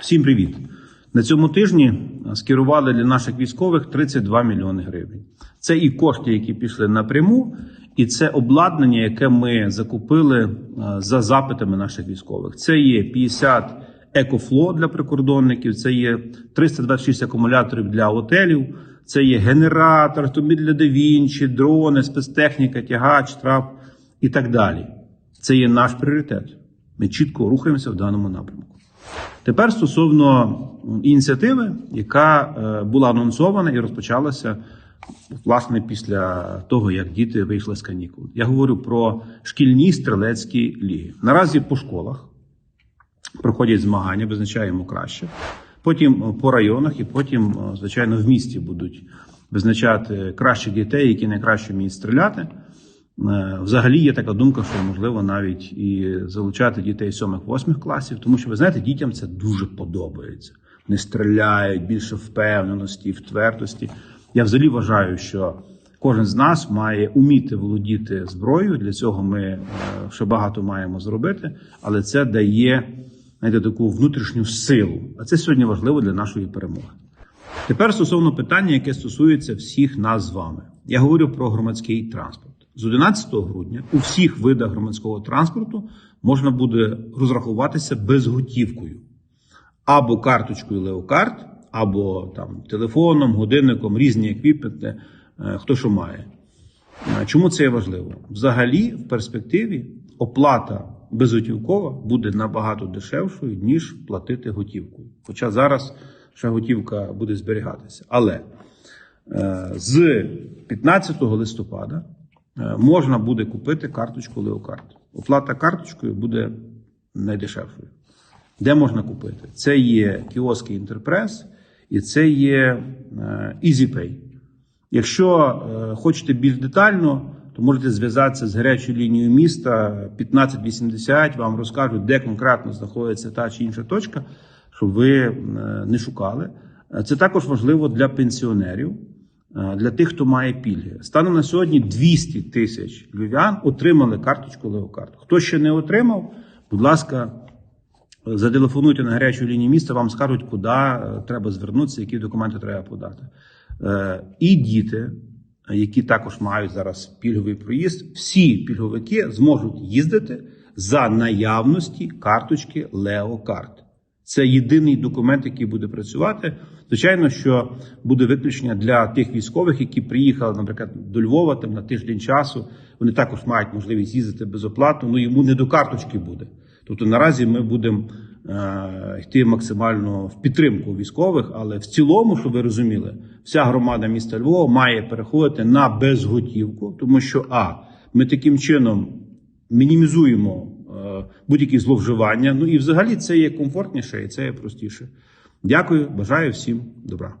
Всім привіт! На цьому тижні скерували для наших військових 32 мільйони гривень. Це і кошти, які пішли напряму, і це обладнання, яке ми закупили е, за запитами наших військових. Це є 50 екофло для прикордонників, це є 326 акумуляторів для готелів, це є генератор, автомобіль для Давінчі, дрони, спецтехніка, тягач, трап і так далі. Це є наш пріоритет. Ми чітко рухаємося в даному напрямку. Тепер стосовно ініціативи, яка е, була анонсована і розпочалася власне після того, як діти вийшли з канікул. Я говорю про шкільні стрілецькі ліги. Наразі по школах проходять змагання, визначаємо краще. Потім по районах, і потім, е, звичайно, в місті будуть визначати кращих дітей, які найкраще вміють стріляти. Е, Взагалі є така думка, що можливо навіть і залучати дітей 7-8 класів, тому що ви знаєте, дітям це дуже подобається. Вони стріляють більше впевненості, втвердості. Я взагалі вважаю, що кожен з нас має уміти володіти зброєю. Для цього ми е, ще багато маємо зробити, але це дає знаєте, таку внутрішню силу. А це сьогодні важливо для нашої перемоги. Тепер стосовно питання, яке стосується всіх нас з вами. Я говорю про громадський транспорт. З 11 грудня у всіх видах громадського транспорту можна буде розрахуватися безготівкою або карточкою Леокарт, або там телефоном, годинником, різні еквіпменти, е, хто що має. Е, Чому це є важливо? Взагалі, в перспективі оплата безготівкова буде набагато дешевшою, ніж платити готівкою. Хоча зараз ще готівка буде зберігатися. Але е, з 15 листопада можна буде купити карточку Леокарт. Оплата карточкою буде найдешевшою. Де можна купити? Це є кіоски Інтерпрес і це є е, EasyPay. Якщо е, хочете більш детально, то можете зв'язатися з гарячою лінією міста 1580, вам розкажуть, де конкретно знаходиться та чи інша точка, щоб ви е, не шукали. Е, Це також важливо для пенсіонерів, е, для тих, хто має пільги. Станом на сьогодні 200 тисяч львів'ян отримали карточку Леокарт. Хто ще не отримав, будь ласка, зателефонуйте на гарячу лінію міста, вам скажуть, куди е, треба звернутися, які документи треба подати. Е, І діти, які також мають зараз пільговий проїзд, всі пільговики зможуть їздити за наявності карточки Леокарт. Це єдиний документ, який буде працювати. Звичайно, що буде виключення для тих військових, які приїхали, наприклад, до Львова там на тиждень часу. Вони також мають можливість їздити безоплатно. Ну йому не до карточки буде. Тобто наразі ми будемо е, йти максимально в підтримку військових, але в цілому, щоб ви розуміли, вся громада міста Львова має переходити на безготівку, тому що а ми таким чином мінімізуємо будь-які зловживання. Ну і взагалі це є комфортніше і це є простіше. Дякую, бажаю всім добра.